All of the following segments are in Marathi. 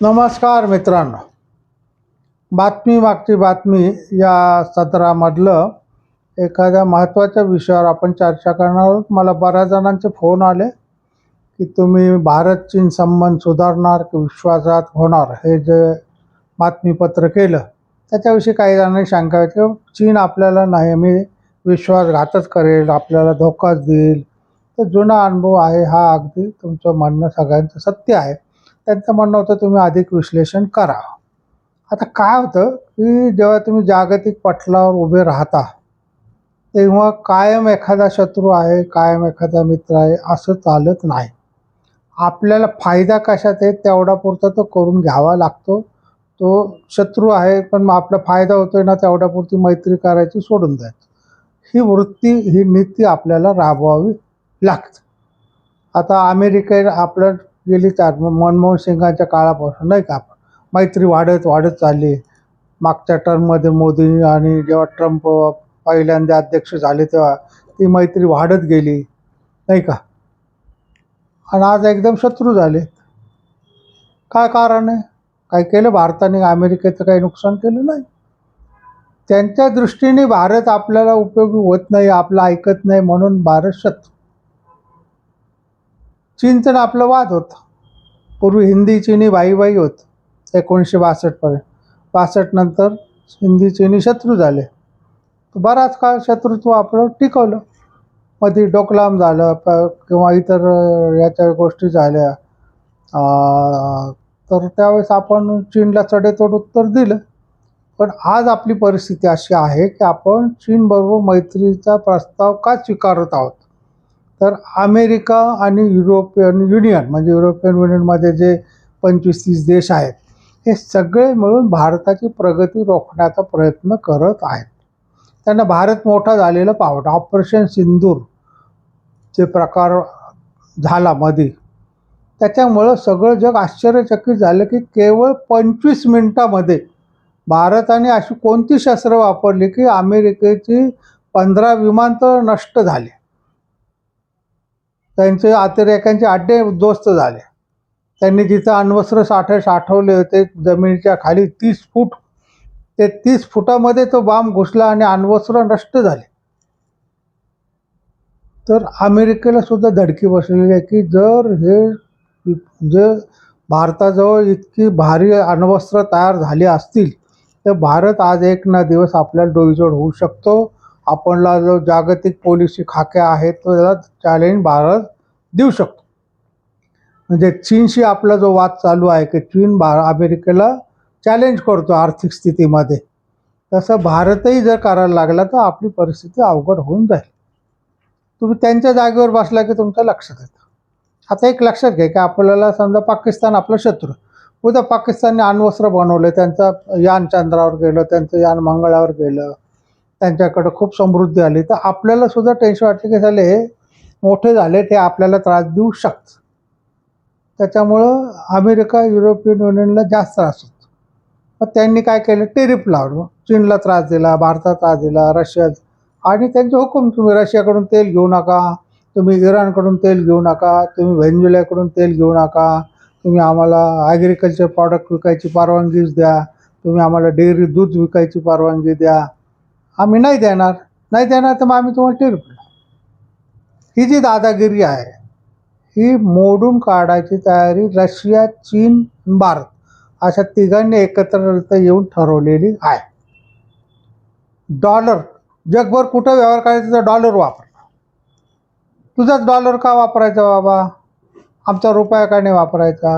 नमस्कार मित्रांनो. बातमी मागची बातमी या सत्रामधलं एखाद्या महत्त्वाच्या विषयावर आपण चर्चा करणार आहोत. मला बऱ्याच जणांचे फोन आले की तुम्ही भारत चीन संबंध सुधारणार की विश्वासात होणार? हे जे बातमीपत्र केलं त्याच्याविषयी काही जणांनी शंका आहे की चीन आपल्याला नेहमी विश्वासघातच करेल आपल्याला धोकाच देईल. तर जुना अनुभव आहे हा अगदी तुमचं म्हणणं सगळ्यांचं सत्य आहे. त्यांचं म्हणणं होतं तुम्ही अधिक विश्लेषण करा. आता काय होतं की जेव्हा तुम्ही जागतिक पटलावर उभे राहता तेव्हा कायम एखादा शत्रू आहे कायम एखादा मित्र आहे असं चालत नाही. आपल्याला फायदा कशात आहे तेवढा पुरता तो करून घ्यावा लागतो. तो शत्रू आहे पण मग आपला फायदा होतोय ना तेवढ्यापुरती मैत्री करायची सोडून द्यायची. ही वृत्ती ही नीती आपल्याला राबवावी लागते. आता अमेरिकेत आपलं गेली चार मनमोहन सिंगांच्या काळापासून नाही का मैत्री वाढत वाढत चालली. मागच्या टर्ममध्ये मोदी आणि जेव्हा ट्रम्प पहिल्यांदा अध्यक्ष झाले तेव्हा ती मैत्री वाढत गेली नाही का? आणि आज एकदम शत्रू झाले. काय कारण आहे? काय केलं? भारताने अमेरिकेचं काही नुकसान केलं नाही? त्यांच्या दृष्टीने भारत आपल्याला उपयोगी होत नाही आपलं ऐकत नाही म्हणून भारत शत्रू. चीनचं आपलं वाद होतं. पूर्वी हिंदी चिनी बाई बाई होत. एकोणीसशे बासष्टपर्यंत बासष्ट नंतर हिंदी चिनी शत्रू झाले. बराच काळ शत्रुत्व आपलं टिकवलं. मध्ये डोकलाम झालं प किंवा इतर याच्या गोष्टी झाल्या. तर त्यावेळेस आपण चीनला चढेतोड उत्तर दिलं. पण आज आपली परिस्थिती अशी आहे की आपण चीनबरोबर मैत्रीचा प्रस्ताव का स्वीकारत आहोत? तर अमेरिका आणि युरोपियन युनियन म्हणजे युरोपियन युनियनमध्ये जे पंचवीस तीस देश आहेत हे सगळे मिळून भारताची प्रगती रोखण्याचा प्रयत्न करत आहेत. त्यांना भारत मोठा झालेला पावट ऑपरेशन सिंदूर जे प्रकार झाला मध्ये त्याच्यामुळं सगळं जग आश्चर्यचकित झालं की केवळ पंचवीस मिनटामध्ये भारताने अशी कोणती शस्त्र वापरली की अमेरिकेची पंधरा विमानतळ नष्ट झाले. त्यांचे अतिरेक्यांचे अड्डे उद्ध्वस्त झाले. त्यांनी जिथं अण्वस्त्र साठे साठवले होते जमिनीच्या खाली तीस फूट ते तीस फुटामध्ये तो बाम घुसला आणि अण्वस्त्र नष्ट झाले. तर अमेरिकेला सुद्धा धडकी बसलेली आहे की जर हे जे भारताजवळ इतकी भारी अण्वस्त्र तयार झाली असतील तर भारत आज एक ना दिवस आपल्याला डोईजोड होऊ शकतो. आपणला जो जागतिक पॉलिसी खाक्या आहेत तो त्याला चॅलेंज भारत देऊ शकतो. म्हणजे चीनशी आपला जो वाद चालू आहे की चीन भार अमेरिकेला चॅलेंज करतो आर्थिक स्थितीमध्ये. तसं भारतही जर करायला लागला तर आपली परिस्थिती अवघड होऊन जाईल. तुम्ही त्यांच्या जागेवर बसला की तुमच्या लक्षात येतं. आता एक लक्षात घ्या की आपल्याला समजा पाकिस्तान आपलं शत्रू. उद्या पाकिस्तानने अण्वस्त्र बनवले त्यांचं यान चंद्रावर गेलं त्यांचं यान मंगळावर गेलं. त्यांच्याकडं खूप समृद्धी आली. तर आपल्याला सुद्धा टेन्शन वाटलं की झाले हे मोठे झाले ते आपल्याला त्रास देऊ शकतं त्याच्यामुळं अमेरिका युरोपियन युनियनला जास्त त्रास होतो. मग त्यांनी काय केलं? टेरिफ लावलं. चीनला त्रास दिला भारतात त्रास दिला रशिया आणि त्यांचे हुकूम तुम्ही रशियाकडून तेल घेऊ नका तुम्ही इराणकडून तेल घेऊ नका तुम्ही व्हेंज्युल्याकडून तेल घेऊ नका तुम्ही आम्हाला ॲग्रिकल्चर प्रॉडक्ट विकायची परवानगीच द्या तुम्ही आम्हाला डेअरी दूध विकायची परवानगी द्या आम्ही नाही देणार. नाही देणार तर मग आम्ही तुम्हाला टेरिफ ही जी दादागिरी आहे ही मोडून काढायची तयारी रशिया चीन भारत अशा तिघांनी एकत्र येऊन ठरवलेली आहे. डॉलर जगभर कुठं व्यवहार करायचा तर डॉलर वापरणार तुझाच डॉलर का वापरायचा बाबा? आमचा रुपया का नाही वापरायचा?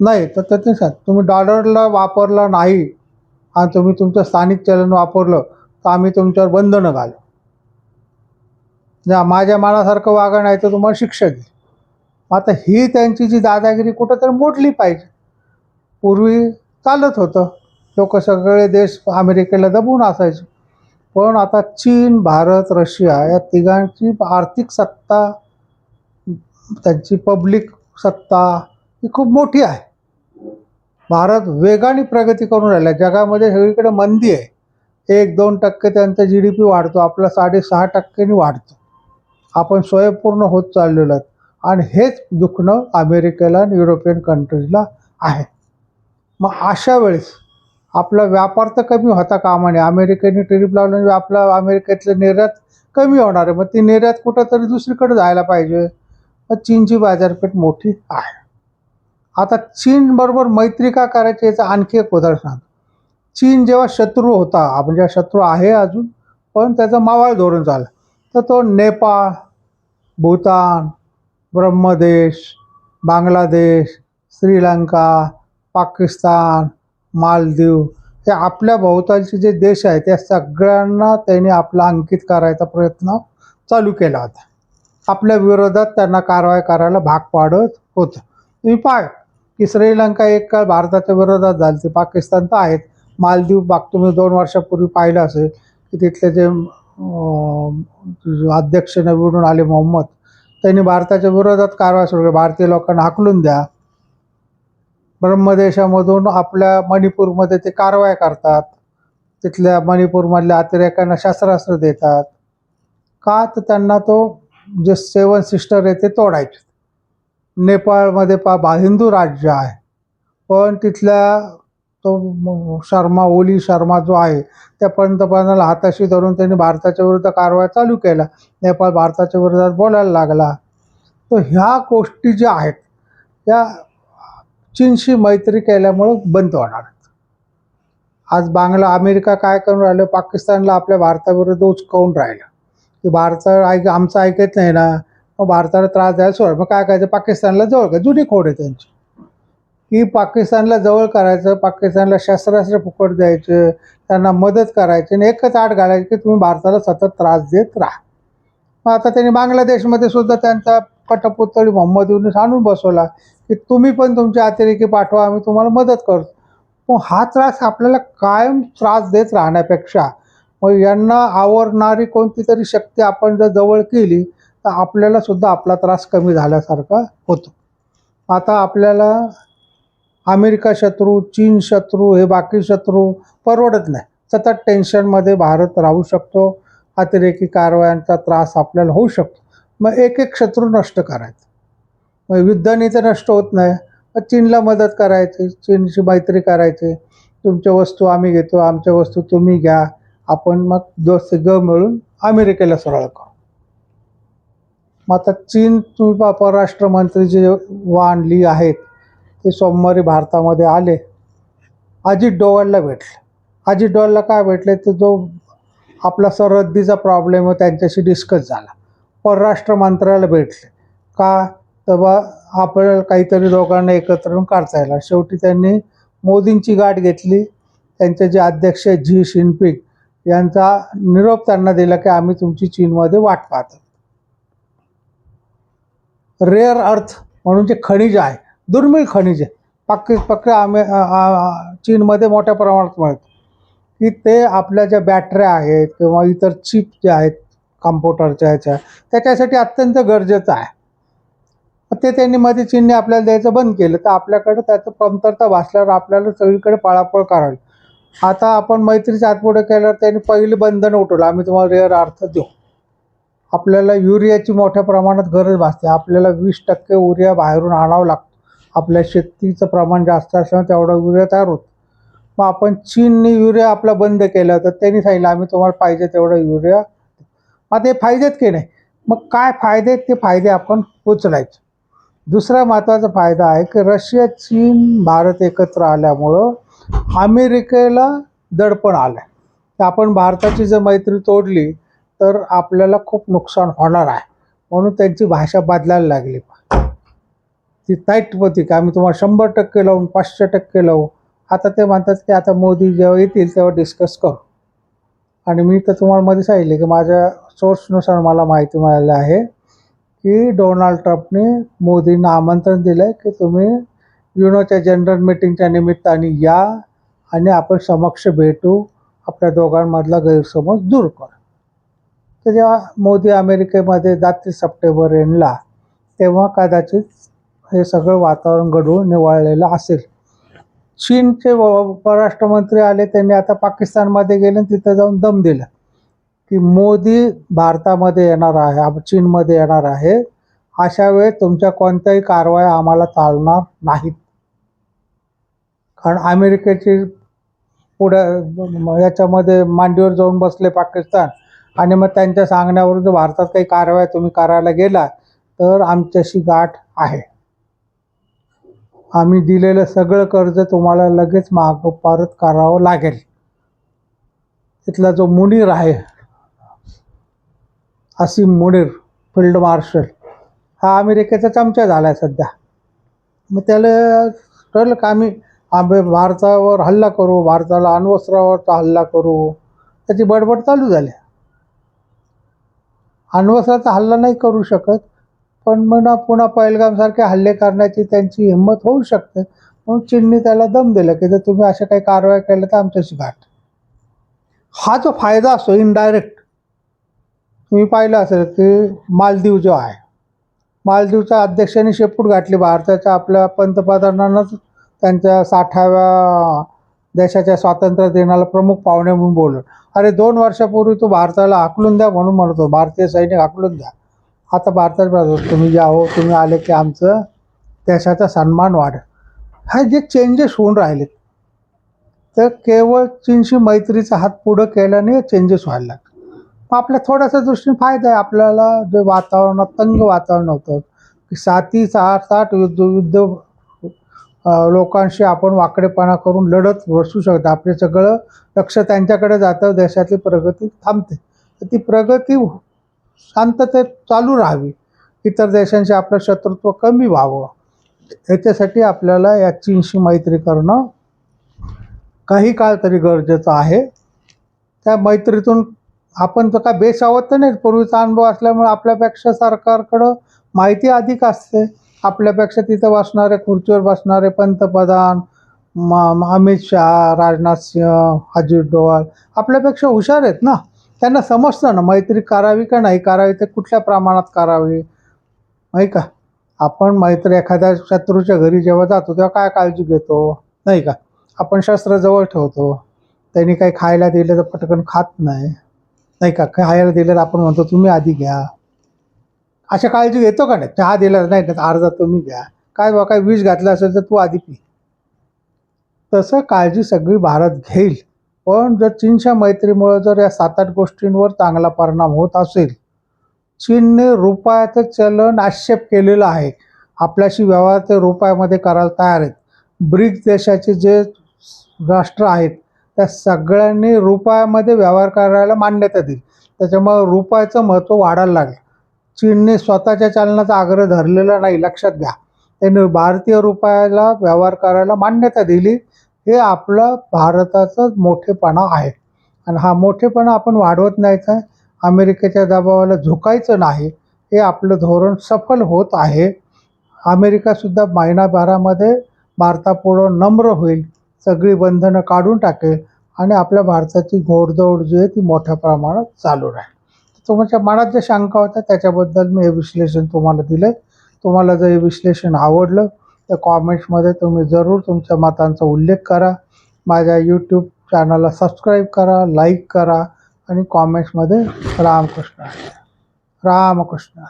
नाही तर त्याचे सांग तुम्ही डॉलरला वापरला नाही. आणि तुम्ही तुमचं स्थानिक चलन वापरलं तर आम्ही तुमच्यावर बंधनं घालू. ना माझ्या मालासारखं वागण आहे तर तुम्हाला शिक्षा देईल. आता ही त्यांची जी दादागिरी कुठं तर मोडली पाहिजे. पूर्वी चालत होतं. लोक सगळे देश अमेरिकेला दबून असायचे. पण आता चीन भारत रशिया या तिघांची आर्थिक सत्ता त्यांची पब्लिक सत्ता ही खूप मोठी आहे. भारत वेगाने प्रगती करून राहिला. जगामध्ये सगळीकडे मंदी आहे. एक दोन टक्के त्यांचा जी डी पी वाढतो. आपला साडेसहा टक्क्यांनी वाढतो. आपण स्वयंपूर्ण होत चाललेलो आहेत. आणि हेच दुखणं अमेरिकेला आणि युरोपियन कंट्रीजला आहे. मग अशा वेळेस आपला व्यापार तर कमी होता कामाने. अमेरिकेने ट्रिप लावल्याने म्हणजे आपला अमेरिकेतलं निर्यात कमी होणार आहे. मग ती निर्यात कुठंतरी दुसरीकडे जायला पाहिजे. मग चीनची बाजारपेठ मोठी आहे. आता चीनबरोबर मैत्री का करायची याचं आणखी एक उदाहरण सांग चीन जेव्हा शत्रू होता म्हणजे शत्रू आहे अजून पण त्याचं मावाळ धोरण झालं. तर तो नेपाळ भूतान ब्रह्मदेश बांगलादेश श्रीलंका पाकिस्तान मालदीव हे आपल्या भोवतालचे जे देश आहेत त्या सगळ्यांना त्यांनी आपला अंकित करायचा प्रयत्न चालू केला होता. आपल्या विरोधात त्यांना कारवाई करायला भाग पाडत होतं. तुम्ही पाय की श्रीलंका एक काळ भारताच्या विरोधात झाली ती पाकिस्तान तर आहेत. मालदीव बाग तुम्ही दोन वर्षापूर्वी पाहिलं असेल की तिथले जे अध्यक्ष निवडून आले मोहम्मद त्यांनी भारताच्या विरोधात कारवाई सुरू केली. भारतीय लोकांना हाकलून द्या. ब्रह्मदेशामधून आपल्या मणिपूरमध्ये ते कारवाया करतात. तिथल्या मणिपूरमधल्या अतिरेकांना शस्त्रास्त्र देतात. का? तर त्यांना तो जे सेवन सिस्टर आहे ते तोडायचे. नेपाळमध्ये पा बा हिंदू राज्य आहे. पण तिथल्या तो शर्मा ओली शर्मा जो आहे त्या पंतप्रधानाला हाताशी धरून त्यांनी भारताच्या विरुद्ध कारवाई चालू केला नेपाळ भारताच्या विरोधात बोलायला लागला. तर ह्या गोष्टी ज्या आहेत त्या चीनशी मैत्री केल्यामुळं बंद होणार आहेत. आज बांगला अमेरिका काय करून राहिलं? पाकिस्तानला आपल्या भारताविरुद्ध उचकावून राहिलं. की भारत ऐक आमचं ऐकत नाही ना. मग भारताला त्रास द्यायला सोड मग काय करायचं? पाकिस्तानला जवळ का? जुनी खोड आहे त्यांची. की पाकिस्तानला जवळ करायचं पाकिस्तानला शस्त्रास्त्र फुकट द्यायचं त्यांना मदत करायची आणि एकच आठ घालायची की तुम्ही भारताला सतत त्रास देत राहा. मग आता त्यांनी बांगलादेशमध्ये सुद्धा त्यांचा कटपुतळी मोहम्मद युनिस आणून बसवला की तुम्ही पण तुमच्या अतिरेकी पाठवा आम्ही तुम्हाला मदत करतो. मग हा त्रास आपल्याला कायम त्रास देत राहण्यापेक्षा मग यांना आवरणारी कोणती तरी शक्ती आपण जर जवळ केली तर आपल्याला सुद्धा आपला त्रास कमी झाल्यासारखा होतो. आता आपल्याला अमेरिका शत्रू चीन शत्रू हे बाकी शत्रू परवडत नाही. सतत टेन्शनमध्ये भारत राहू शकतो. अतिरेकी कारवायांचा त्रास आपल्याला होऊ शकतो. मग एक एक शत्रू नष्ट करायचं. मग युद्धाने तर नष्ट होत नाही. मग चीनला मदत करायची चीनशी मैत्री करायची. तुमच्या वस्तू आम्ही घेतो आमच्या वस्तू तुम्ही घ्या. आपण मग दोस्त ग मिळून अमेरिकेला सरळ करू. मग आता चीन तुम्ही परराष्ट्रमंत्री जे वान ली आहेत ते सोमवारी भारतामध्ये आले. अजित डोवालला भेटले. अजित डोवालला काय भेटले? तर जो आपला सरहद्दीचा प्रॉब्लेम आहे त्यांच्याशी डिस्कस झाला. परराष्ट्र मंत्र्याला भेटले. का? तर बा आपल्याला काहीतरी दोघांना एकत्र येऊन काढता येईल शेवटी त्यांनी मोदींची गाठ घेतली. त्यांचे जे अध्यक्ष झी जिनपिंग यांचा निरोप त्यांना दिला की आम्ही तुमची चीनमध्ये वाट पाहतो. रेअर अर्थ म्हणून जे खनिज आहे दुर्मिळ खनिज आहे. पक्क आमे आम्ही चीनमध्ये मोठ्या प्रमाणात मिळतं. की ते आपल्या ज्या बॅटऱ्या आहेत किंवा इतर चिप जे आहेत कम्प्युटरच्या ह्याच्या त्याच्यासाठी अत्यंत गरजेचं आहे. ते त्यांनी मध्ये चीनने आपल्याला द्यायचं बंद केलं. तर आपल्याकडं त्याचं कमतरता भासल्यावर आपल्याला सगळीकडे पळापळ करावी. आता आपण मैत्रीच्या हातपुढे केल्यावर त्यांनी पहिली बंधन उठवलं. आम्ही तुम्हाला रेअर अर्थ देऊ. आपल्याला युरियाची मोठ्या प्रमाणात गरज भासते. आपल्याला वीस टक्के युरिया बाहेरून आणावं लागतो. आपल्या शेतीचं प्रमाण जास्त असल्यामुळे तेवढा युरिया तयार होतो. मग आपण चीनने युरिया आपला बंद केला तर त्यांनी सांगितलं आम्ही तुम्हाला पाहिजे तेवढा युरिया. मग ते फायदेत की नाही? मग काय फायदे आहेत? ते फायदे आपण उचलायचे दुसरा महत्त्वाचा फायदा आहे की रशिया चीन भारत एकत्र आल्यामुळं अमेरिकेला दडपण आलं आहे आपण भारताची जर मैत्री तोडली तर आपल्याला खूप नुकसान होणार आहे. म्हणून त्यांची भाषा बदलायला लागली. ती ताईट होती का? आम्ही तुम्हाला शंभर टक्के लावून पाचशे टक्के लावू. आता ते म्हणतात की आता मोदी जेव्हा येतील तेव्हा डिस्कस करू. आणि मी तर तुम्हाला मध्ये सांगितले की माझ्या सोर्सनुसार मला माहिती मिळाली आहे की डोनाल्ड ट्रम्पने मोदींना आमंत्रण दिलं आहे की तुम्ही युनोच्या जनरल मीटिंगच्या निमित्ताने या आणि आपण समक्ष भेटू. आपल्या दोघांमधला गैरसमज दूर करू. तर जेव्हा मोदी अमेरिकेमध्ये जातील सप्टेंबर एंडला तेव्हा कदाचित हे सगळं वातावरण घडवून निवळलेलं असेल. चीनचे परराष्ट्रमंत्री आले त्यांनी आता पाकिस्तानमध्ये गेले तिथं जाऊन दम दिला की मोदी भारतामध्ये येणार आहे चीनमध्ये येणार आहे. अशा वेळेस तुमच्या कोणत्याही कारवाया आम्हाला चालणार नाहीत. कारण अमेरिकेची पुढे याच्यामध्ये मांडीवर जाऊन बसले पाकिस्तान. आणि मग त्यांच्या सांगण्यावरून जर भारतात काही कारवाया तुम्ही करायला गेला तर आमच्याशी गाठ आहे. आम्ही दिलेलं सगळं कर्ज तुम्हाला लगेच माग परत करावं लागेल. तिथला जो मुनीर आहे असीम मुनीर फील्ड मार्शल हा अमेरिकेचा चमचा झाला आहे सध्या. मग त्याला ठरलं का आम्ही आम्ही भारतावर हल्ला करू भारताला अण्वस्त्रावरचा हल्ला करू? त्याची बडबड चालू झाली. अण्वस्त्राचा हल्ला नाही करू शकत पण म्हणा पुन्हा पैलगामसारखे हल्ले करण्याची त्यांची हिंमत होऊ शकते. म्हणून चीनने त्याला दम दिलं की जर तुम्ही अशा काही कारवाया केल्या तर आमच्याशी गाठ हा जो फायदा असतो इनडायरेक्ट तुम्ही पाहिलं असेल की मालदीव जो आहे मालदीवच्या अध्यक्षांनी शेपूट घातली भारताच्या आपल्या पंतप्रधानांनाच त्यांच्या साठाव्या देशाच्या स्वातंत्र्य दिनाला प्रमुख पाहुणे म्हणून बोललो. अरे दोन वर्षापूर्वी तू भारताला आकलून द्या म्हणून म्हणतो. भारतीय सैनिक आकलून द्या. आता भारतात तुम्ही जे हो तुम्ही आले की आमचं देशाचा सन्मान वाढ हा जे चेंजेस होऊन राहिलेत तर केवळ चीनशी मैत्रीचा हात पुढं केल्याने चेंजेस व्हायला लागले. मग आपल्या थोड्याशा दृष्टीने फायदा आहे. आपल्याला जे वातावरणात तंग वातावरण होतं की साती आठ साठ युद्ध युद्ध लोकांशी आपण वाकडेपणा करून लढत बसू शकतो. आपले सगळं लक्ष त्यांच्याकडे जातं देशातली प्रगती थांबते. तर ती प्रगती शांततेत चालू राहावी. इतर देशांशी आपलं शत्रुत्व कमी व्हावं. याच्यासाठी आपल्याला या चीनशी मैत्री करणं काही काळ तरी गरजेचं आहे. त्या मैत्रीतून आपण तर काय बेसावत तर नाही. पूर्वीचा अनुभव असल्यामुळे आपल्यापेक्षा सरकारकडं माहिती अधिक असते. आपल्यापेक्षा तिथं बसणारे खुर्चीवर बसणारे पंतप्रधान म अमित शहा राजनाथ सिंह अजित डोवाल आपल्यापेक्षा हुशार आहेत ना? त्यांना समजतं ना मैत्री करावी का नाही? करावी ते कुठल्या प्रमाणात करावी? नाही का? आपण मैत्री एखाद्या शत्रूच्या घरी जेव्हा जातो तेव्हा काय काळजी घेतो? नाही का? आपण शस्त्र जवळ ठेवतो. त्यांनी काही खायला दिलं तर पटकन खात नाही. नाही का? खायला दिलं तर आपण म्हणतो तुम्ही आधी घ्या. अशा काळजी घेतो का नाही? चहा दिला नाही तर अर्धा तुम्ही घ्या. काय बा काय विष घातलं असेल तर तू आधी पी. तसं काळजी सगळी भारत घेईल. पण जर चीनच्या मैत्रीमुळे जर या सात आठ गोष्टींवर चांगला परिणाम होत असेल चीनने रुपयाचं चलन आक्षेप केलेलं आहे. आपल्याशी व्यवहार ते रुपयामध्ये करायला तयार आहेत. ब्रिक्स देशाचे जे राष्ट्र आहेत त्या सगळ्यांनी रुपयामध्ये व्यवहार करायला मान्यता दिली. त्याच्यामुळे रुपयाचं महत्त्व वाढायला लागलं. चीनने स्वतःच्या चालनाचा आग्रह धरलेला नाही. लक्षात घ्या. त्यांनी भारतीय रुपयाला व्यवहार करायला मान्यता दिली. हे आपलं भारताचं मोठेपणा आहे. आणि हा मोठेपणा आपण वाढवत नाहीचा अमेरिकेच्या दबावाला झुकायचं नाही. हे आपलं धोरण सफल होत आहे. अमेरिकासुद्धा महिनाभरामध्ये भारतापुढं नम्र होईल. सगळी बंधनं काढून टाकेल. आणि आपल्या भारताची घोडदौड जी आहे ती मोठ्या प्रमाणात चालू राहील. तुमच्या मनात ज्या शंका होत्या त्याच्याबद्दल मी हे विश्लेषण तुम्हाला दिलं आहे तुम्हाला जर हे विश्लेषण आवडलं तर कॉमेंट्समध्ये तुम्ही जरूर तुमच्या मतांचा उल्लेख करा. माझ्या यूट्यूब चॅनलला सबस्क्राईब करा लाईक करा आणि कॉमेंट्समध्ये रामकृष्ण रामकृष्ण.